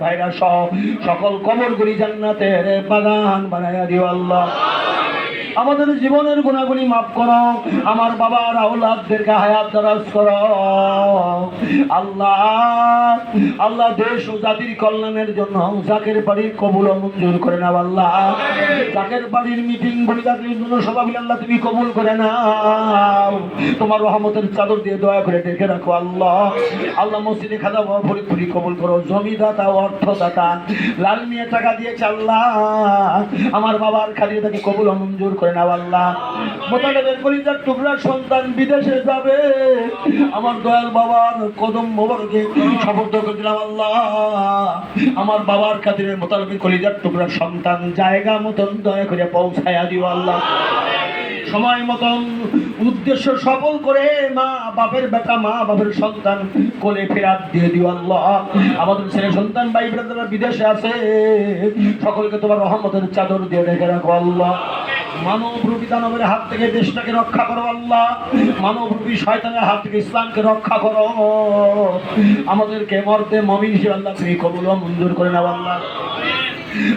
ভাইরা সহ সকল কবরগুলি জান্নাতের বাগান বানাইয়া দিও আল্লাহ। আমাদের জীবনের গুণাগুলি মাফ করো, আমার বাবার আউলাদদেরকে হায়াত দরাজ করো। আল্লাহ। আল্লাহ দেশ ও জাতির কল্যাণের জন্য জাকের বাড়ির কবুল মঞ্জুর করে নাও আল্লাহ। জাকের বাড়ির মিটিং গুলি জাতির জন্য সভাগুলি আল্লাহ তুমি কবুল করে নাও। তোমার রহমতের চাদর দিয়ে দয়া করে ডেকে রাখো আল্লাহ। আল্লাহ মসজিদে খাদা ভরি কবুল করো। জমিদাতা অর্থদাতা, লাল মিয়া টাকা দিয়েছে আল্লাহ। আমার বাবার খালি তাকে কবুল মঞ্জুর করে নাও আল্লাহ। মোতালেবের কলিজার টুকরা সন্তান বিদেশে যাবে। আমার দয়াল বাবার কদম মোবারকে শপথ করে দিলাম আল্লাহ, আমার বাবার খাতিরে মোতালেবের কলিজার টুকরা সন্তান জায়গা মতন দয়া করে পৌঁছায়া দিও, আল্লাহ। সময় মতন উদ্দেশ্য সফল করে মা বাপের বেটা, মা বাপের সন্তান কোলে ফেরাত দিয়ে দিও, আল্লাহ। আমাদের ছেলে সন্তান ভাই বিদেশে আছে, সকলকে তোমার রহমতের চাদর দিয়ে রেখে রাখো, আল্লাহ। মানব রূপী দানবের হাত থেকে দেশটাকে রক্ষা করো আল্লাহ। মানবরূপী শয়তানের হাত থেকে ইসলামকে রক্ষা করো। আমাদেরকে মর্দে মমিন হিসেবে আল্লাহ তুমি কবুল মঞ্জুর করে নেওয়া আল্লাহ।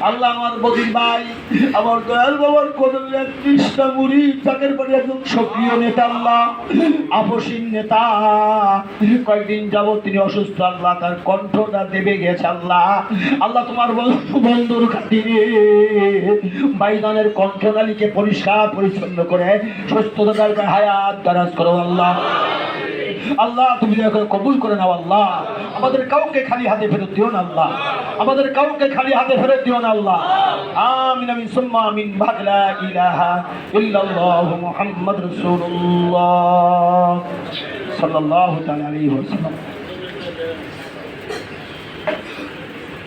আল্লাহ আমার বদির ভাই, আমার দয়াল বাবার কৃষ্ণা মুড়ি বাড়ি একজন সক্রিয় নেতা আল্লাহ, আপসীন নেতা। কয়েকদিন যাবত তিনি অসুস্থ আল্লাহ, তার কণ্ঠটা দেবে গেছে আল্লাহ। আল্লাহ তোমার বন্ধু- বন্ধুর খাতিরে বাইদানের কণ্ঠনালীকে পরিষ্কার পরিচ্ছন্ন করে, সুস্থতার হায়াত দারাজ করো আল্লাহ। আল্লাহ, তুমি কবুল করে নাও আল্লাহ। আমাদের কাউকে খালি হাতে ফেরত দিও না আল্লাহ। আমাদের কাউকে খালি হাতে ফেরত দিও না আল্লাহ। আমিন আমিন, সুম্মা, আমিন। ভাগলা ইলাহা ইল্লাল্লাহু মুহাম্মাদ রাসূলুল্লাহ। সাল্লাল্লাহু তাআলা আলাইহি ওয়াসাল্লাম।